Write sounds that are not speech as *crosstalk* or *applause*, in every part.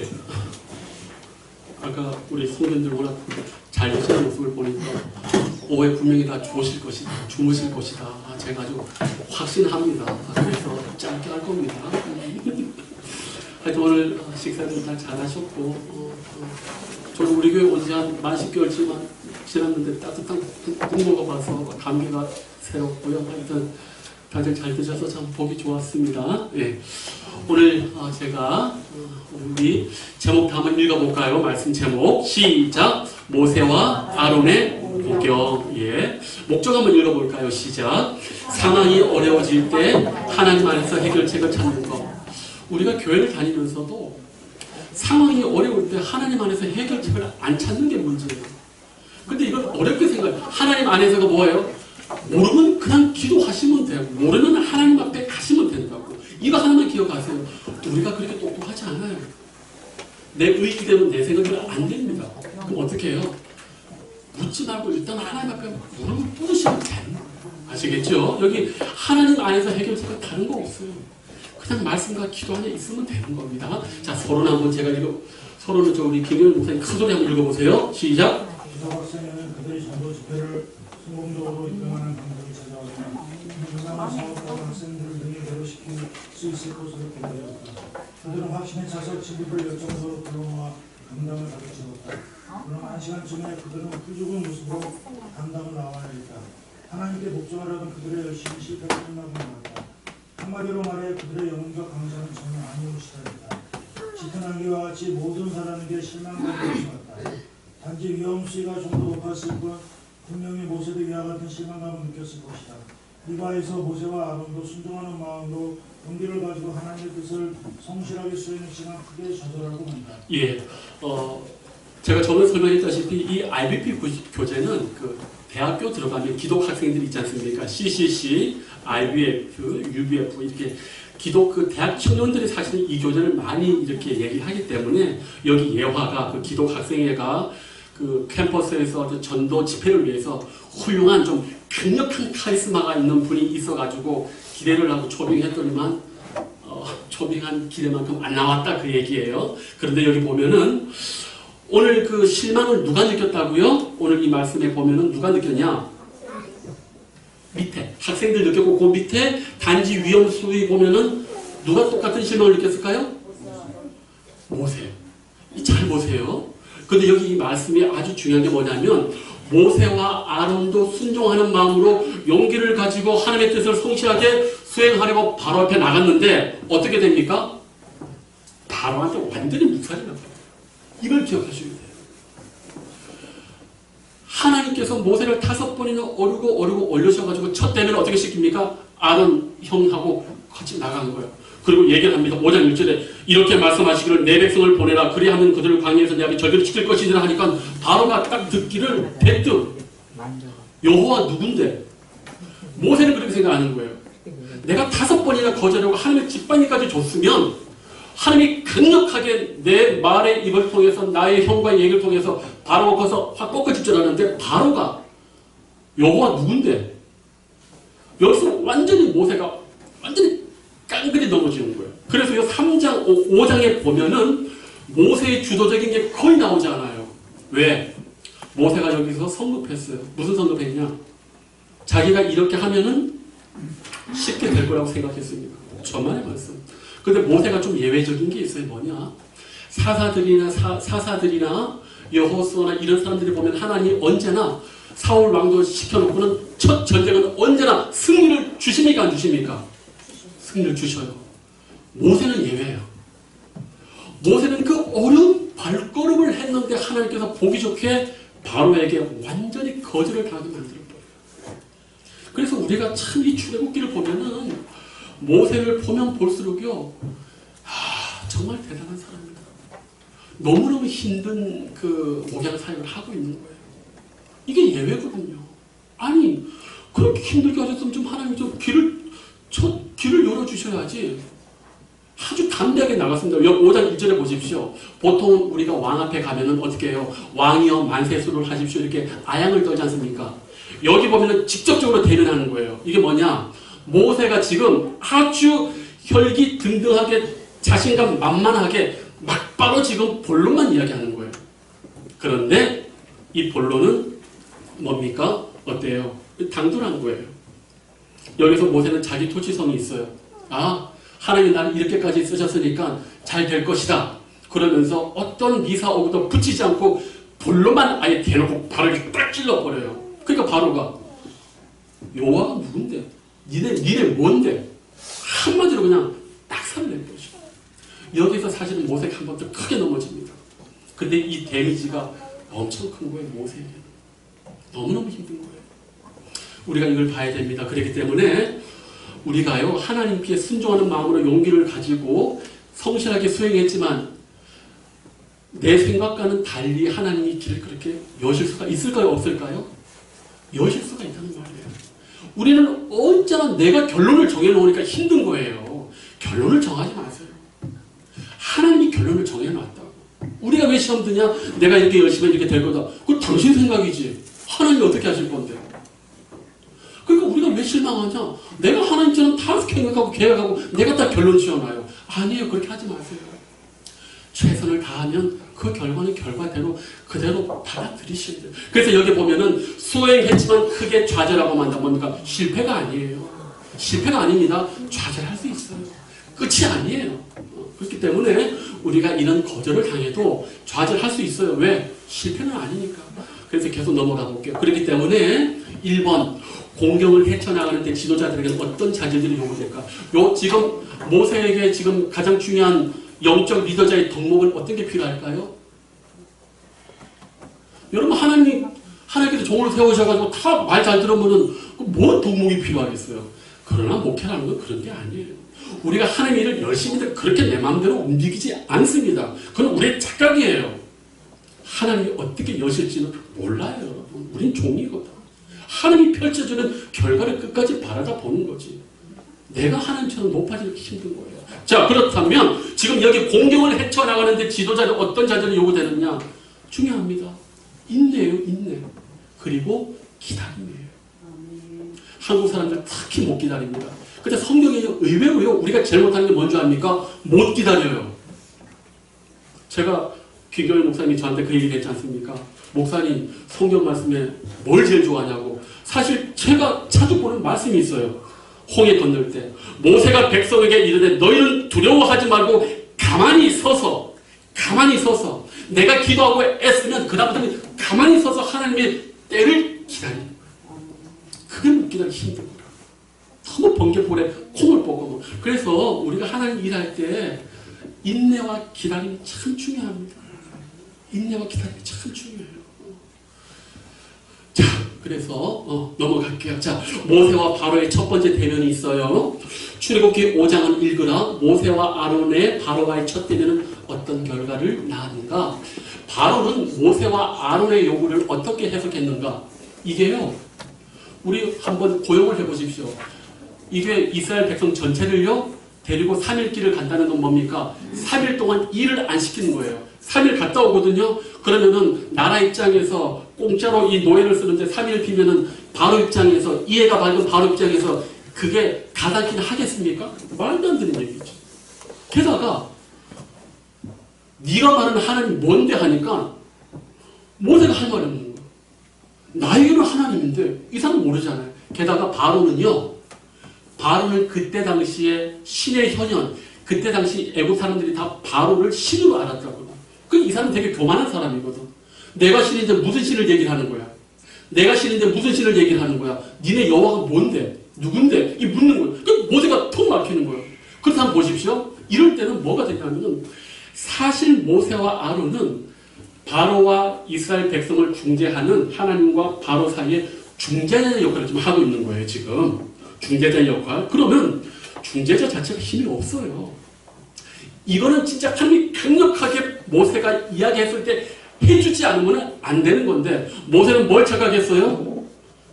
그, 아까 우리 성도님들 워낙 잘 계시는 모습을 보니까 오후에 분명히 다 주무실 것이다, 주무실 것이다. 아, 제가 아주 확신합니다. 아, 그래서 짧게 할 겁니다. *laughs* 하여튼 오늘 어, 식사를 잘 잘하셨고 어, 어, 저는 우리 교회 온지한만 10개월 지만 지났는데 따뜻한 국모가 봐서 감기가 새롭고요. 하여튼 다들 잘 드셔서 참 보기 좋았습니다. 예. 오늘 어, 제가 어, 우리 제목 한번 읽어볼까요? 말씀 제목 시작 모세와 아론의 복경 예 목적 한번 읽어볼까요? 시작 상황이 어려워질 때 하나님 안에서 해결책을 찾는 것 우리가 교회를 다니면서도 상황이 어려울 때 하나님 안에서 해결책을 안 찾는 게 문제예요. 근데 이걸 어렵게 생각해요. 하나님 안에서가 뭐예요? 모르면 그냥 기도하시면 돼요. 모르면 하나님 앞에 가시면 된다고. 이거 하나만 기억하세요. 우리가 그렇게 똑똑하지 않아요. 내 의지대로 내 생각대로 안 됩니다. 그럼 어떻게 해요? 묻지 말고 일단 하나님 앞에 무릎을 꿇으시면 돼요. 아시겠죠? 여기 하나님 안에서 해결책은 다른 거 없어요. 그냥 말씀과 기도 안에 있으면 되는 겁니다. 자, 서론 한번 제가 읽어, 서론은 저 우리 김경일 목사님 큰 소리 한번 읽어보세요. 시작. 그들이 성공적으로 이끌어가는 사업과 학생들을 능력대로 시킬 수 있을 것으로 기대했다. 그들은 확신에 차서 진급을 열정적으로 불러모아 감당을 가르치었다. 그러나 한 시간쯤에 그들은 후죽은 모습으로 감당을 나와야 했다. 하나님께 복종하려던 그들의 열심히 실패로 끝나고 말았다. 한마디로 말해 그들의 영혼과 강사는 전혀 아니오시다 했다. 짙은 안개와 같이 모든 사람에게 실망감을 심었다. 단지 위험 수위가 좀 더 높았을 뿐 분명히 모세도 이와 같은 실망감을 느꼈을 것이다. 이바에서 모세와 아론도 순종하는 마음으로 용기를 가지고 하나님의 뜻을 성실하게 수행했지만 크게 저절하고 만다. 예, 어, 제가 저번에 설명했다시피 이 IBP 구- 교재는 그 대학교 들어가면 기독 학생들이 있지 않습니까? CCC, IBF, UBF 이렇게 기독 그 대학 청년들이 사실은 이 교재를 많이 이렇게 얘기하기 때문에 여기 예화가 그 기독 학생회가 그 캠퍼스에서 그 전도 집회를 위해서 훌륭한 좀 강력한 카리스마가 있는 분이 있어가지고 기대를 하고 초빙했더니만 어, 초빙한 기대만큼 안 나왔다 그 얘기예요. 그런데 여기 보면은 오늘 그 실망을 누가 느꼈다고요? 오늘 이 말씀에 보면은 누가 느꼈냐? 밑에 학생들 느꼈고 그 밑에 단지 위험 수위 보면은 누가 똑같은 실망을 느꼈을까요? 모세. 이잘 보세요. 근데 여기 이 말씀이 아주 중요한 게 뭐냐면 모세와 아론도 순종하는 마음으로 용기를 가지고 하나님의 뜻을 성실하게 수행하려고 바로 앞에 나갔는데 어떻게 됩니까? 바로한테 완전히 묵살이 나요. 이걸 기억하셔야 돼요. 하나님께서 모세를 다섯 번이나 어르고 어르고 올려셔가지고 첫 때면 어떻게 시킵니까? 아론 형하고 같이 나간 거예요. 그리고 얘기를 합니다. 5장 1절에 이렇게 말씀하시기를 내 백성을 보내라 그리하면 그들을 광야에서 내 앞에 절기를 지킬 것이니라 하니까 바로가 딱 듣기를 대뜸 여호와 누군데? 모세는 그렇게 생각하는 거예요. 내가 다섯 번이나 거절하고 하나님의 직반이까지 줬으면 하나님이 강력하게 내 말의 입을 통해서 나의 형과의 얘기를 통해서 바로 거서 확 꺾어질 줄 알았는데 바로가 여호와 누군데? 여기서 완전히 모세가 완전히 깡그리 넘어지는 거예요. 그래서 이 3장, 5 장에 보면은 모세의 주도적인 게 거의 나오지 않아요. 왜? 모세가 여기서 성급했어요. 무슨 성급했냐? 자기가 이렇게 하면은 쉽게 될 거라고 생각했습니다. 저만의 말씀. 근데 모세가 좀 예외적인 게 있어요. 뭐냐? 사사들이나 사, 사사들이나 여호수아나 이런 사람들이 보면 하나님 언제나 사울 왕도 시켜놓고는 첫 전쟁은 언제나 승리를 주십니까 안 주십니까? 승리를 주셔요. 모세는 예외예요. 모세는 그 어려운 발걸음을 했는데 하나님께서 보기 좋게 바로에게 완전히 거절을 당하게 만들어 버려요. 그래서 우리가 참 이 출애굽기를 보면은 모세를 보면 볼수록요, 아 정말 대단한 사람이다. 너무너무 힘든 그 목양 사역을 하고 있는 거예요. 이게 예외거든요. 아니 그렇게 힘들게 하셨으면 좀 하나님 좀 길을 저 길을 열어 주셔야지. 아주 담대하게 나갔습니다. 여기 5장 1절에 보십시오. 보통 우리가 왕 앞에 가면은 어떻게 해요? 왕이여 만세수를 하십시오. 이렇게 아양을 떨지 않습니까? 여기 보면은 직접적으로 대면하는 거예요. 이게 뭐냐? 모세가 지금 아주 혈기 등등하게 자신감 만만하게 막바로 지금 본론만 이야기하는 거예요. 그런데 이 본론은 뭡니까? 어때요? 당돌한 거예요. 여기서 모세는 자기 토치성이 있어요. 아, 하나님이 나를 이렇게까지 쓰셨으니까 잘 될 것이다. 그러면서 어떤 미사 오고도 붙이지 않고 본론만 아예 대놓고 바로 이렇게 딱 찔러버려요. 그러니까 바로가 여호와가 누군데? 니네 니네 뭔데? 한마디로 그냥 딱 살낸 거죠. 여기서 사실은 모세가 한 번 더 크게 넘어집니다. 근데 이 데미지가 엄청 큰 거예요, 모세에게. 너무너무 힘든 거예요. 우리가 이걸 봐야 됩니다. 그렇기 때문에 우리가요, 하나님께 순종하는 마음으로 용기를 가지고 성실하게 수행했지만 내 생각과는 달리 하나님이 길을 그렇게 여실 수가 있을까요? 없을까요? 여실 수가 있다는 말이에요. 우리는 언제나 내가 결론을 정해놓으니까 힘든 거예요. 결론을 정하지 마세요. 하나님이 결론을 정해놨다고. 우리가 왜 시험 드냐? 내가 이렇게 열심히 이렇게 될 거다. 그건 당신 생각이지. 하나님이 어떻게 하실 건데? 그러니까 우리가 왜 실망하냐? 내가 하나님처럼 다 생각하고 계획하고 내가 다 결론 지어놔요. 아니에요. 그렇게 하지 마세요. 최선을 다하면 그 결과는 결과대로 그대로 받아들이셔야 돼요. 그래서 여기 보면은 수행했지만 크게 좌절하고 만다 뭡니까? 실패가 아니에요. 실패가 아닙니다. 좌절할 수 있어요. 끝이 아니에요. 어, 그렇기 때문에 우리가 이런 거절을 당해도 좌절할 수 있어요. 왜? 실패는 아니니까. 그래서 계속 넘어가 볼게요. 그렇기 때문에 1번 공경을 헤쳐나가는 데 지도자들에게 어떤 자질들이 요구될까? 요 지금 모세에게 지금 가장 중요한 영적 리더자의 덕목은 어떤 게 필요할까요? 여러분 하나님 하나님께서 종을 세우셔가지고 다 말 잘 들으면은 뭔 덕목이 필요하겠어요? 그러나 목회라는 건 그런 게 아니에요. 우리가 하나님 일을 열심히 그렇게 내 마음대로 움직이지 않습니다. 그건 우리의 착각이에요. 하나님이 어떻게 여실지는 몰라요. 우린 종이거든. 하나님이 펼쳐주는 결과를 끝까지 바라다 보는 거지. 내가 하나님처럼 높아지기 힘든 거예요. 자, 그렇다면 지금 여기 공경을 헤쳐나가는데 지도자는 어떤 자질이 요구되느냐? 중요합니다. 인내예요, 인내. 그리고 기다림이에요. 한국 사람들 특히 못 기다립니다. 근데 성경에 의외로요, 우리가 제일 못하는 게 뭔지 압니까? 못 기다려요. 제가 김경일 목사님이 저한테 그 얘기를 했지 않습니까? 목사님, 성경 말씀에 뭘 제일 좋아하냐고. 사실 제가 자주 보는 말씀이 있어요. 홍해 건널 때. 모세가 백성에게 이르되 너희는 두려워하지 말고 가만히 서서, 가만히 서서, 내가 기도하고 애쓰면 그다음부터는 가만히 서서 하나님의 때를 기다리는. 그게 못 기다리기 힘든 거야. 너무 번개불에 콩을 뽑고. 그래서 우리가 하나님 일할 때 인내와 기다림이 참 중요합니다. 인내와 기다림이 참 중요해요. 자, 그래서 어, 넘어갈게요. 자, 모세와 바로의 첫 번째 대면이 있어요. 출애굽기 5장은 읽으라. 모세와 아론의 바로와의 첫 대면은 어떤 결과를 낳았는가? 바로는 모세와 아론의 요구를 어떻게 해석했는가? 이게요. 우리 한번 고용을 해보십시오. 이게 이스라엘 백성 전체를요 데리고 3일 길을 간다는 건 뭡니까? 3일 동안 일을 안 시키는 거예요. 3일 갔다 오거든요. 그러면은 나라 입장에서 공짜로 이 노예를 쓰는데 3일 비면은 바로 입장에서 이해가 밝은 바로 입장에서 그게 가당키는 하겠습니까? 말도 안 되는 얘기죠. 게다가 네가 말하는 하나님 뭔데 하니까 모세가 할 말이 없는 거야. 나에게는 하나님인데 이 사람 모르잖아요. 게다가 바로는요. 바로는 그때 당시에 신의 현현, 그때 당시 애국 사람들이 다 바로를 신으로 알았다고요. 그 이 사람 되게 교만한 사람이거든. 내가 신인데 무슨 신을 얘기를 하는 거야? 내가 신인데 무슨 신을 얘기를 하는 거야? 니네 여호와가 뭔데? 누군데? 이 묻는 거야. 그 모세가 통 막히는 거야. 그렇다면 보십시오. 이럴 때는 뭐가 되냐면은 사실 모세와 아론은 바로와 이스라엘 백성을 중재하는 하나님과 바로 사이에 중재자 역할을 좀 하고 있는 거예요, 지금. 중재자 역할. 그러면 중재자 자체가 힘이 없어요. 이거는 진짜 하나님이 강력하게 모세가 이야기했을 때 해주지 않으면 안 되는 건데 모세는 뭘 착각했어요?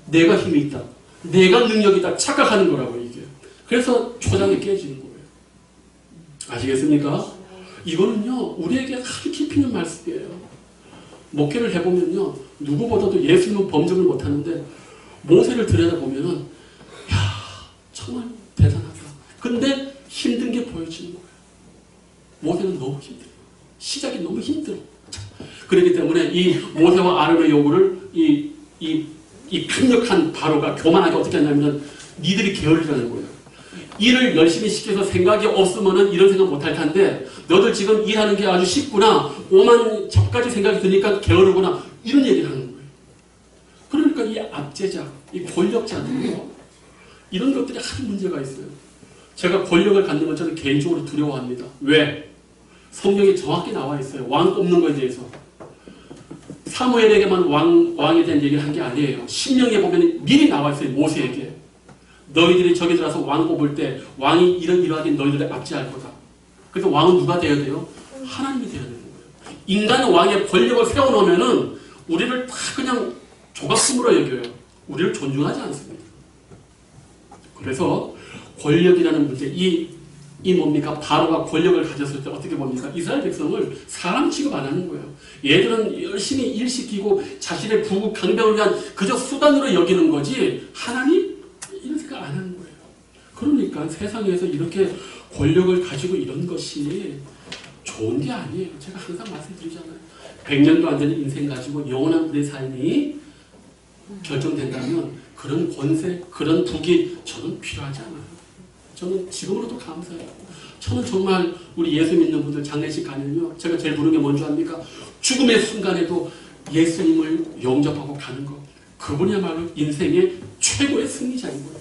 내가 힘이 있다. 내가 능력이 다 착각하는 거라고 이게. 그래서 초장이 깨지는 거예요. 아시겠습니까? 이거는요 우리에게 아주 깊이 있는 말씀이에요. 목회를 해보면요 누구보다도 예수님은 범접을 못하는데 모세를 들여다보면은 야 정말 대단하다. 근데 힘든 게 보여지는 거예요. 모세는 너무 힘들어요. 시작이 너무 힘들어. 그렇기 때문에 이 모세와 아론의 요구를 이, 이, 이 강력한 바로가 교만하게 어떻게 하냐면 니들이 게을리라는 거예요. 일을 열심히 시켜서 생각이 없으면은 이런 생각 못할 텐데 너들 지금 일하는 게 아주 쉽구나 오만 저까지 생각이 드니까 게으르구나 이런 얘기를 하는 거예요. 그러니까 이 압제자, 이 권력자들이요 이런 것들이 아주 문제가 있어요. 제가 권력을 갖는 건 저는 개인적으로 두려워합니다. 왜? 성경에 정확히 나와 있어요. 왕 뽑는 거에 대해서. 사무엘에게만 왕, 왕에 대한 얘기를 한 게 아니에요. 신명에 보면 미리 나와 있어요. 모세에게. 너희들이 저기 들어서 왕 뽑을 때 왕이 이런 이러하게 너희들을 압제할 거다. 그래서 왕은 누가 되어야 돼요? 하나님이 되어야 되는 거예요. 인간은 왕의 권력을 세워놓으면은 우리를 다 그냥 조각품으로 여겨요. 우리를 존중하지 않습니다. 그래서 권력이라는 문제, 이, 이 뭡니까? 바로가 권력을 가졌을 때 어떻게 봅니까? 이스라엘 백성을 사람 취급 안 하는 거예요. 얘들은 열심히 일시키고 자신의 부국 강병을 위한 그저 수단으로 여기는 거지 하나님? 이런 생각 안 하는 거예요. 그러니까 세상에서 이렇게 권력을 가지고 이런 것이 좋은 게 아니에요. 제가 항상 말씀드리잖아요. 100년도 안 되는 인생 가지고 영원한 우리의 삶이 결정된다면 그런 권세, 그런 북이 저는 필요하지 않아요. 저는 지금으로도 감사해요. 저는 정말 우리 예수 믿는 분들 장례식 가면요. 제가 제일 부르는 게 뭔지 압니까? 죽음의 순간에도 예수님을 영접하고 가는 거. 그분이야말로 인생의 최고의 승리자인 거예요.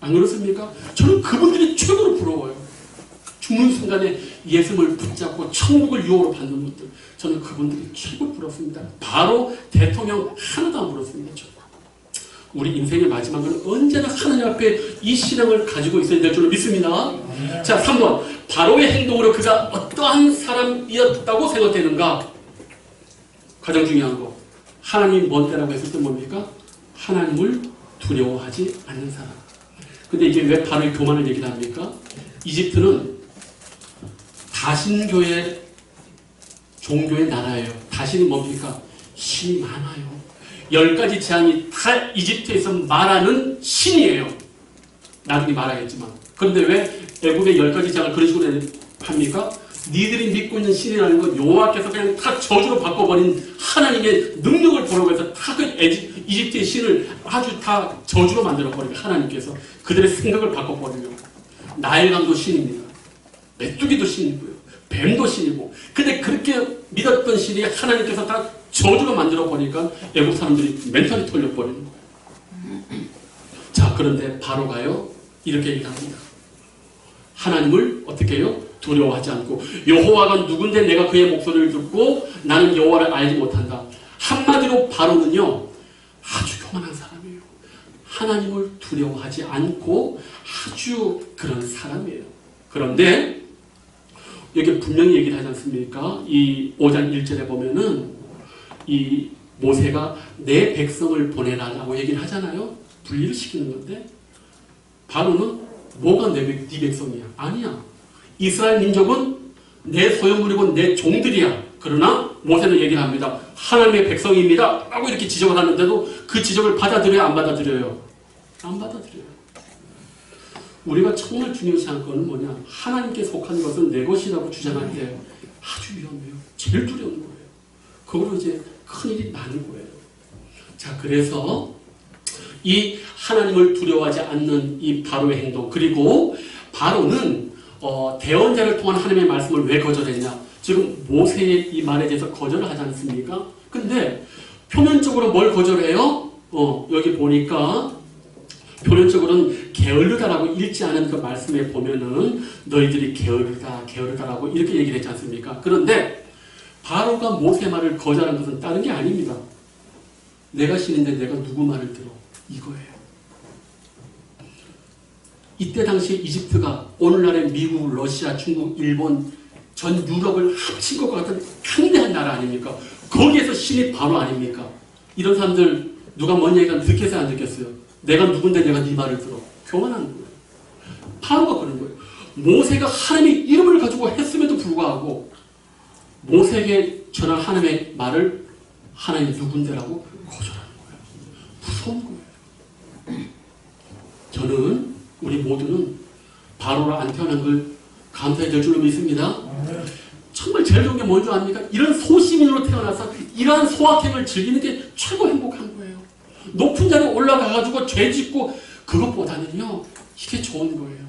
안 그렇습니까? 저는 그분들이 최고로 부러워요. 죽는 순간에 예수님을 붙잡고 천국을 유혹으로 받는 분들. 저는 그분들이 최고 부럽습니다. 바로 대통령 하나도 안 부럽습니다. 저는. 우리 인생의 마지막은 언제나 하나님 앞에 이 신앙을 가지고 있어야 될 줄로 믿습니다. 자, 3번. 바로의 행동으로 그가 어떠한 사람이었다고 생각되는가? 가장 중요한 거. 하나님 뭔데라고 했을 때 뭡니까? 하나님을 두려워하지 않는 사람. 근데 이게 왜 바로의 교만을 얘기를 합니까? 이집트는 다신교의 종교의 나라예요. 다신이 뭡니까? 신이 많아요. 열 가지 재앙이 다 이집트에서 말하는 신이에요. 나중에 말하겠지만. 그런데 왜 애굽의 열 가지 재앙을 그런 식으로 합니까? 니들이 믿고 있는 신이라는 건 여호와께서 그냥 다 저주로 바꿔버린 하나님의 능력을 보려고 해서 다 그 이집트의 신을 아주 다 저주로 만들어버리고 하나님께서 그들의 생각을 바꿔버리며 나일강도 신입니다. 메뚜기도 신이고요. 뱀도 신이고. 근데 그렇게 믿었던 신이 하나님께서 다 저주로 만들어 버리니까 애국 사람들이 멘탈이 털려버리는 거예요. 자, 그런데 바로가요, 이렇게 얘기합니다. 하나님을 어떻게 해요? 두려워하지 않고 여호와가 누군데 내가 그의 목소리를 듣고 나는 여호와를 알지 못한다. 한마디로 바로는요 아주 교만한 사람이에요. 하나님을 두려워하지 않고 아주 그런 사람이에요. 그런데 여기 분명히 얘기를 하지 않습니까? 이 5장 1절에 보면은 이 모세가 내 백성을 보내라라고 얘기를 하잖아요. 분리를 시키는 건데 바로는 뭐가 내 백- 네 백성이야? 아니야. 이스라엘 민족은 내 소유물이고 내 종들이야. 그러나 모세는 얘기를 합니다. 하나님의 백성입니다. 라고 이렇게 지적을 하는데도 그 지적을 받아들여요? 안 받아들여요? 안 받아들여요. 우리가 정말 중요시 한 거는 뭐냐? 하나님께 속한 것은 내 것이라고 주장할 때 아주 위험해요. 제일 두려운 거예요. 그걸로 이제 큰일이 나는 거예요. 자, 그래서 이 하나님을 두려워하지 않는 이 바로의 행동 그리고 바로는 어, 대언자를 통한 하나님의 말씀을 왜 거절했냐? 지금 모세의 이 말에 대해서 거절을 하지 않습니까? 근데 표면적으로 뭘 거절해요? 어, 여기 보니까 표면적으로는 게으르다라고 읽지 않은 그 말씀에 보면은 너희들이 게으르다, 게으르다라고 이렇게 얘기를 했지 않습니까? 그런데 바로가 모세 말을 거절한 것은 다른 게 아닙니다. 내가 신인데 내가 누구 말을 들어? 이거예요. 이때 당시 이집트가 오늘날의 미국, 러시아, 중국, 일본 전 유럽을 합친 것과 같은 강대한 나라 아닙니까? 거기에서 신이 바로 아닙니까? 이런 사람들 누가 뭔 얘기하면 듣겠어요, 안 듣겠어요? 내가 누군데 내가 네 말을 들어. 교만한 거예요. 바로가 그런 거예요. 모세가 하나님의 이름을 가지고 했음에도 불구하고 모세에게 전한 하나님의 말을 하나님 누군데라고 거절하는 거예요. 무서운 거예요. 저는 우리 모두는 바로라 안 태어난 걸 감사해야 될 줄로 믿습니다. 정말 제일 좋은 게 뭔지 압니까? 이런 소시민으로 태어나서 이러한 소확행을 즐기는 게 최고 행복한 거예요. 높은 자리에 올라가가지고 죄 짓고 그것보다는요 이게 좋은 거예요.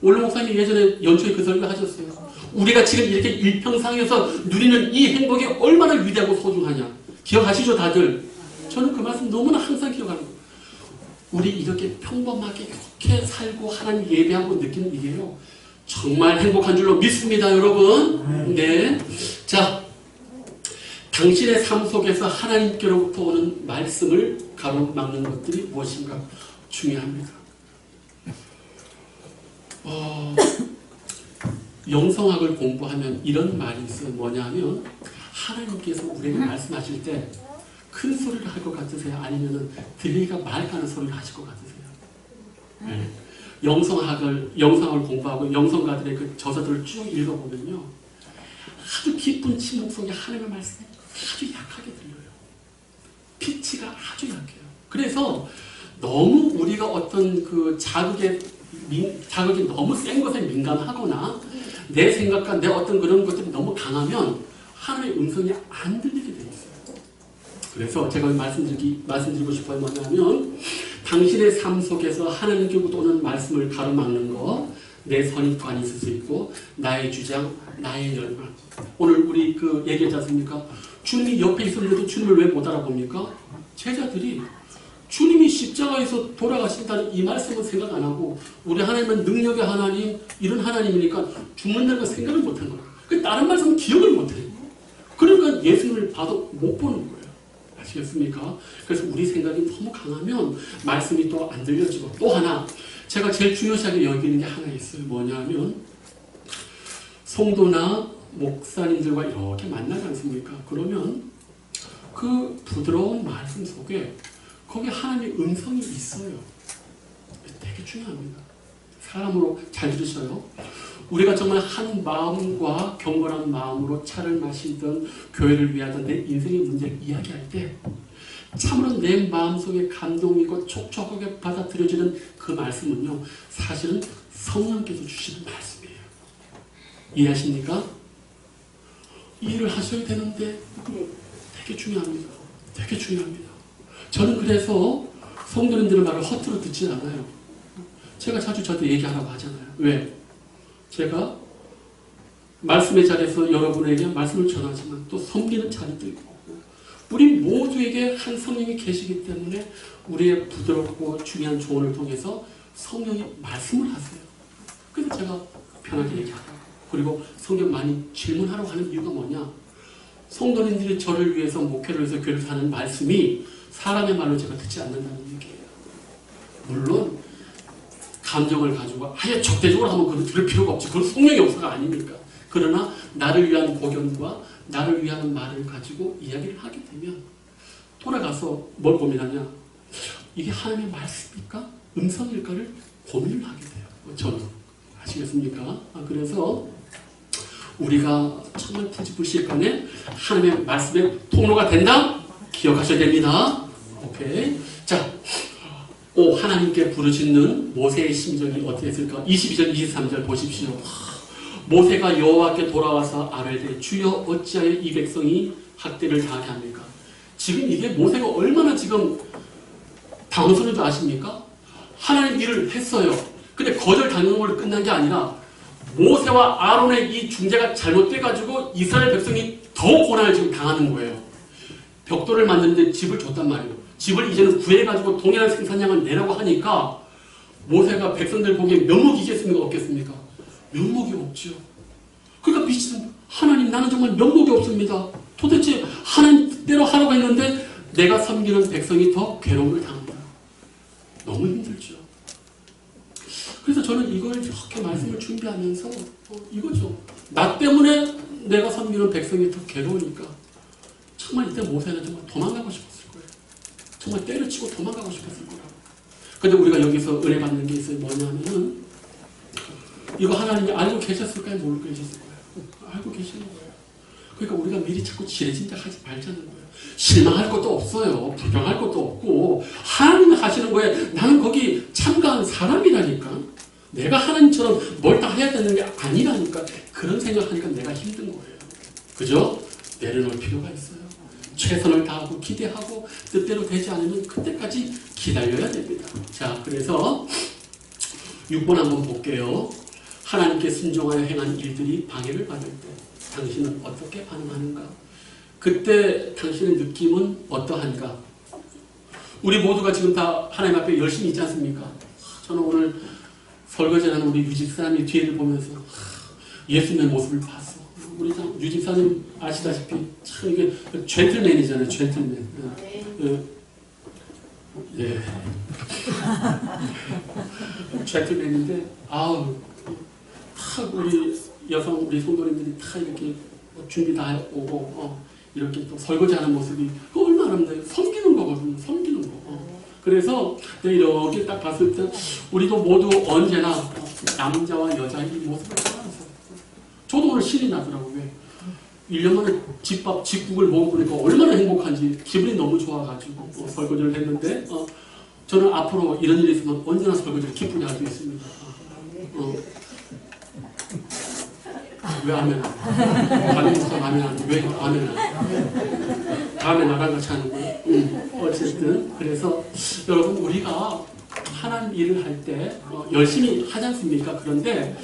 원로 목사님 예전에 연초에 그 설교 하셨어요. 우리가 지금 이렇게 일평상에서 누리는 이 행복이 얼마나 위대하고 소중하냐. 기억하시죠 다들? 저는 그 말씀 너무나 항상 기억하는 거예요. 우리 이렇게 평범하게 이렇게 살고 하나님 예배하고 느끼는 이게요. 정말 행복한 줄로 믿습니다, 여러분. 네. 자, 당신의 삶 속에서 하나님께로부터 오는 말씀을 가로막는 것들이 무엇인가 중요합니다. 어, 영성학을 공부하면 이런 말이 있어요. 뭐냐면 하나님께서 우리에게 말씀하실 때 큰 소리를 할 것 같으세요? 아니면 들리기가 맑다는 소리를 하실 것 같으세요? 네. 영성학을 영성학을 공부하고 영성가들의 그 저서들을 쭉 읽어보면요, 아주 깊은 침묵 속에 하나님의 말씀이 아주 약하게 들려요. 피치가 아주 약해요. 그래서 너무 우리가 어떤 그 자극에 민, 자극이 너무 센 것에 민감하거나 내 생각과 내 어떤 그런 것들이 너무 강하면 하나님의 음성이 안 들리게 돼 있어요. 그래서 제가 말씀드리기, 말씀드리고 싶어요. 뭐냐면, 당신의 삶 속에서 하나님께로부터 오는 말씀을 가로막는 거, 내 선입관이 있을 수 있고, 나의 주장, 나의 열망. 오늘 우리 그 얘기하지 않습니까? 주님이 옆에 있었는데도 주님을 왜 못 알아봅니까? 제자들이 주님이 십자가에서 돌아가신다는 이 말씀은 생각 안 하고, 우리 하나님은 능력의 하나님, 이런 하나님이니까 죽는다는 걸 생각을 못한 거야. 그 다른 말씀은 기억을 못 해. 그러니까 예수님을 봐도 못 보는 거예요. 아시겠습니까? 그래서 우리 생각이 너무 강하면 말씀이 또 안 들려지고 또 하나 제가 제일 중요시하게 여기는 게 하나 있어요. 뭐냐면 성도나 목사님들과 이렇게 만나지 않습니까? 그러면 그 부드러운 말씀 속에 거기 하나님의 음성이 있어요. 되게 중요합니다. 사람으로 잘 들으셔요. 우리가 정말 한 마음과 경건한 마음으로 차를 마시던 교회를 위하던 내 인생의 문제를 이야기할 때 참으로 내 마음속에 감동이고 촉촉하게 받아들여지는 그 말씀은요 사실은 성령께서 주시는 말씀이에요 이해하십니까? 이해를 하셔야 되는데 되게 중요합니다 되게 중요합니다 저는 그래서 성도님들의 말을 허투루 듣지 않아요 제가 자주 저한테 얘기하라고 하잖아요 왜? 제가 말씀의 자리에서 여러분에게 말씀을 전하지만 또 섬기는 자리도 있고 우리 모두에게 한 성령이 계시기 때문에 우리의 부드럽고 중요한 조언을 통해서 성령이 말씀을 하세요. 그래서 제가 편하게 얘기하고 그리고 성경 많이 질문하라고 하는 이유가 뭐냐 성도님들이 저를 위해서 목회를 위해서 교회를 사는 말씀이 사람의 말로 제가 듣지 않는다는 얘기예요. 물론 감정을 가지고 아예 적대적으로 하면 그걸 들을 필요가 없지. 그건 성령이 없어가 아니니까. 그러나 나를 위한 고견과 나를 위한 말을 가지고 이야기를 하게 되면 돌아가서 뭘 고민하냐? 이게 하나님의 말씀입니까? 음성일까를 고민을 하게 돼요. 저는 아시겠습니까? 아, 그래서 우리가 정말 부지불식간에 하나님의 말씀의 통로가 된다. 기억하셔야 됩니다. 오케이. 자, 오 하나님께 부르짖는 모세의 심정이 어떻게 했을까? 22절 23절 보십시오. 모세가 여호와께 돌아와서 아뢰되 주여 어찌하여 이 백성이 학대를 당하게 합니까? 지금 이게 모세가 얼마나 지금 당황스러운 줄 아십니까? 하나님 일을 했어요. 근데 거절 당한 걸로 끝난 게 아니라 모세와 아론의 이 중재가 잘못돼가지고 이스라엘 백성이 더 고난을 지금 당하는 거예요. 벽돌을 만드는데 집을 줬단 말이에요. 집을 이제는 구해가지고 동일한 생산량을 내라고 하니까 모세가 백성들 보기에 면목이 있겠습니까? 없겠습니까? 면목이 없죠. 그러니까 미친 하나님 나는 정말 면목이 없습니다. 도대체 하나님 뜻대로 하라고 했는데 내가 섬기는 백성이 더 괴로움을 당한다. 너무 힘들죠. 그래서 저는 이걸 이렇게 말씀을 준비하면서 어, 이거죠. 나 때문에 내가 섬기는 백성이 더 괴로우니까 정말 이때 모세는 정말 도망가고 싶었을 거예요. 정말 때려치고 도망가고 싶었을 거라고. 근데 우리가 여기서 은혜 받는 게 있어요. 뭐냐면은 이거 하나님이 알고 계셨을까요? 모르고 계셨을까요? 알고 계시는 거예요. 그러니까 우리가 미리 자꾸 지레진다 하지 말자는 거예요. 실망할 것도 없어요. 불평할 것도 없고 하나님이 하시는 거에 나는 거기 참가한 사람이라니까. 내가 하나님처럼 뭘 다 해야 되는 게 아니라니까 그런 생각하니까 내가 힘든 거예요. 그죠? 내려놓을 필요가 있어요. 최선을 다하고 기대하고 뜻대로 되지 않으면 그때까지 기다려야 됩니다. 자, 그래서 6번 한번 볼게요. 하나님께 순종하여 행한 일들이 방해를 받을 때 당신은 어떻게 반응하는가? 그때 당신의 느낌은 어떠한가? 우리 모두가 지금 다 하나님 앞에 열심히 있지 않습니까? 저는 오늘 설거지하는 우리 유집사님의 뒤를 보면서 예수님의 모습을 봤어. 우리 참 유집사님 아시다시피 참 이게 젠틀맨이잖아요. 젠틀맨. 예. 예. *laughs* 젠틀맨인데 아우 다 우리 여성 우리 성도님들이 다 이렇게 준비 다 오고 어, 이렇게 또 설거지하는 모습이 그 얼마나 아름다워요. 섬기는 거거든요. 섬기는 거. 어. 그래서 이렇게 딱 봤을 때 우리도 모두 언제나 어, 남자와 여자의 이 모습을 저도 오늘 신이 나더라고요. 왜? 1년 만에 집밥, 집국을 먹어보니까 얼마나 행복한지 기분이 너무 좋아가지고 어, 설거지를 했는데 어, 저는 앞으로 이런 일이 있으면 언제나 설거지를 기쁘게 할 수 있습니다. 어. 왜 아멘 안 목사 아멘 안? 왜 아멘 안 해? 다음에 나랑 같이 하는 거예요. 음, 어쨌든 그래서 여러분 우리가 하나님 일을 할때 어, 열심히 하지 않습니까? 그런데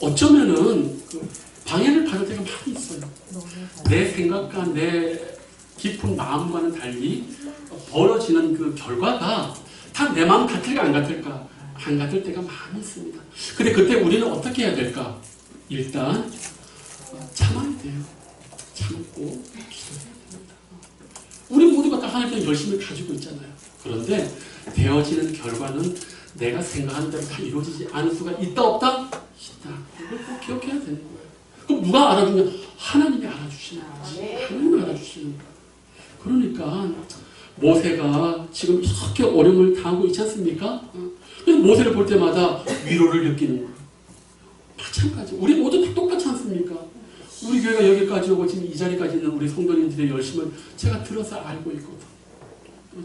어쩌면은 그 방해를 받을 때가 많이 있어요. 내 생각과 내 깊은 마음과는 달리 벌어지는 그 결과가 다 내 마음 같을까 안 같을까 안 같을 때가 많이 있습니다. 근데 그때 우리는 어떻게 해야 될까? 일단 어, 참아야 돼요. 참고 기도해야 됩니다. 우리 모두가 다 하나님께 열심히 가지고 있잖아요. 그런데 되어지는 결과는 내가 생각하는 대로 다 이루어지지 않을 수가 있다 없다? 있다. 이걸 꼭 기억해야 되는 거예요. 그럼 누가 알아주냐? 하나님이 알아주시는 거지. 하나님이 알아주시는 거예요. 그러니까 모세가 지금 이렇게 어려움을 당하고 있지 않습니까? 어. 그래서 모세를 볼 때마다 위로를 느끼는 거예요. 마찬가지. 우리 모두 다 똑같지 않습니까? 우리 교회가 여기까지 오고 지금 이 자리까지 있는 우리 성도님들의 열심을 제가 들어서 알고 있거든.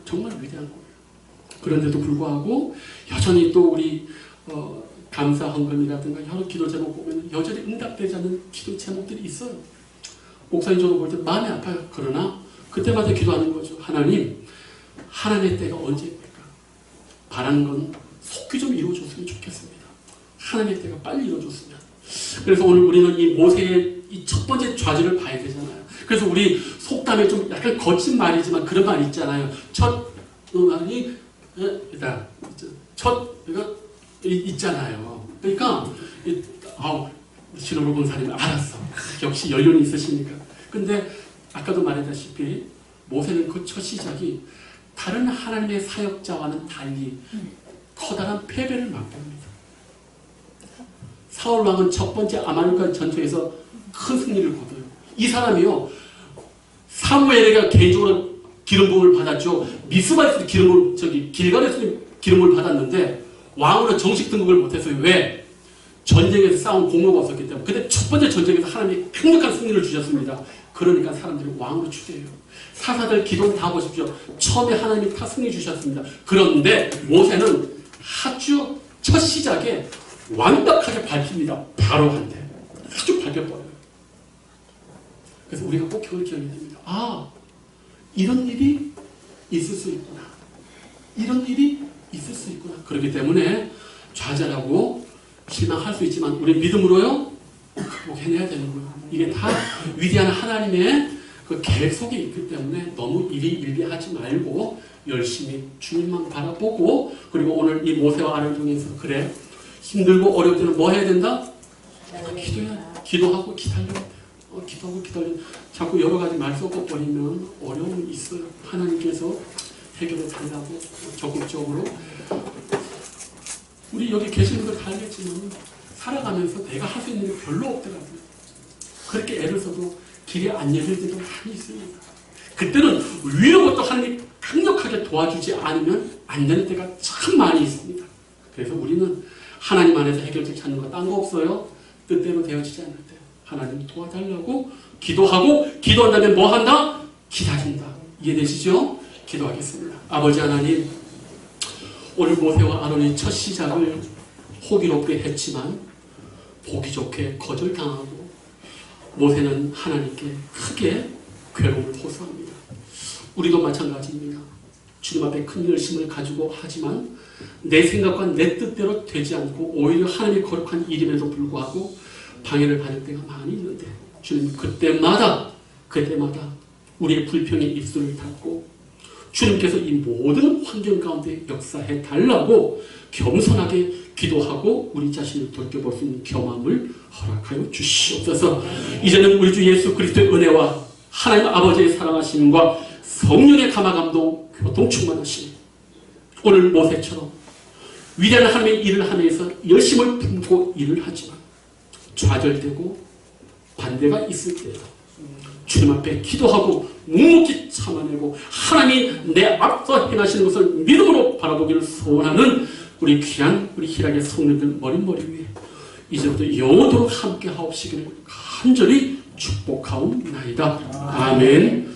정말 위대한 거예요. 그런데도 불구하고 여전히 또 우리 어, 감사 헌금이라든가 여러 기도 제목 보면 여전히 응답되지 않는 기도 제목들이 있어요. 목사님 저도 볼 때 마음이 아파요. 그러나 그때마다 기도하는 거죠. 하나님, 하나님의 때가 언제입니까? 바라는 건 속히 좀 이루어졌으면 좋겠습니다. 하나님의 때가 빨리 이루어졌으면. 그래서 오늘 우리는 이 모세의 이 첫 번째 좌절을 봐야 되잖아요. 그래서 우리 속담에 좀 약간 거친 말이지만 그런 말 있잖아요. 첫 음악이 일단 첫 이거 이- 있잖아요. 그러니까 이- 아우 신호를 본 사람이 알았어. 역시 연륜이 있으시니까. 근데 아까도 말했다시피 모세는 그 첫 시작이 다른 하나님의 사역자와는 달리 커다란 패배를 맛봅니다. 사울 왕은 첫 번째 아말렉 전투에서 큰 승리를 거둬요. 이 사람이요 사무엘에게 개인적으로 기름 부음을 받았죠. 미스바에서 기름을 저기 길갈에서 기름을 받았는데 왕으로 정식 등극을 못했어요. 왜? 전쟁에서 싸운 공로가 없었기 때문에. 근데 첫 번째 전쟁에서 하나님이 강력한 승리를 주셨습니다. 그러니까 사람들이 왕으로 추대해요. 사사들 기도 다 보십시오. 처음에 하나님이 다 승리 주셨습니다. 그런데 모세는 아주 첫 시작에 완벽하게 밝힙니다. 바로 한대. 아주 밝혀버려요. 그래서 우리가 꼭 그걸 기억해야 됩니다. 아, 이런 일이 있을 수 있구나. 이런 일이 있을 수 있구나. 그렇기 때문에 좌절하고 실망할 수 있지만 우리 믿음으로요 극복해내야 되는 거예요. 이게 다 위대한 하나님의 그 계획 속에 있기 때문에 너무 일희일비하지 말고 열심히 주님만 바라보고 그리고 오늘 이 모세와 아를 통해서 그래 힘들고 어려울 때는 뭐 해야 된다? 기도해야 돼. 기도하고 기다려야 돼. 어, 기도하고 기다려. 자꾸 여러 가지 말 섞어 버리면 어려움이 있어요. 하나님께서 해결해 달라고 적극적으로 우리 여기 계시는 분들 다 알겠지만 살아가면서 내가 할 수 있는 게 별로 없더라고요. 그렇게 애를 써도 길이 안 열릴 때도 많이 있습니다. 그때는 위로부터 하나님이 강력하게 도와주지 않으면 안 되는 때가 참 많이 있습니다. 그래서 우리는 하나님 안에서 해결책 찾는 거 딴 거 없어요. 뜻대로 되어지지 때 하나님 도와달라고 기도하고 기도한 다음에 뭐 한다? 기다린다. 이해되시죠? 기도하겠습니다. 아버지 하나님 오늘 모세와 아론이 첫 시작을 호기롭게 했지만 보기 좋게 거절당하고 모세는 하나님께 크게 괴로움을 호소합니다. 우리도 마찬가지입니다. 주님 앞에 큰 열심을 가지고 하지만 내 생각과 내 뜻대로 되지 않고 오히려 하나님의 거룩한 일임에도 불구하고 방해를 받을 때가 많이 있는데 주님 그때마다 그때마다 우리의 불평의 입술을 닫고 주님께서 이 모든 환경 가운데 역사해 달라고 겸손하게 기도하고 우리 자신을 돌려볼 수 있는 겸함을 허락하여 주시옵소서. 이제는 우리 주 예수 그리스도의 은혜와 하나님 아버지의 사랑하심과 성령의 감화 감동 교통 충만하심 오늘 모세처럼 위대한 하나님의 일을 하면서 열심을 품고 일을 하지만 좌절되고 반대가 있을 때 주님 앞에 기도하고 묵묵히 참아내고 하나님이 내 앞서 행하시는 것을 믿음으로 바라보기를 소원하는 우리 귀한 우리 희락의 성령들 머릿머리 위에 이제부터 영원토록 함께 하옵시기를 간절히 축복하옵나이다. 아멘.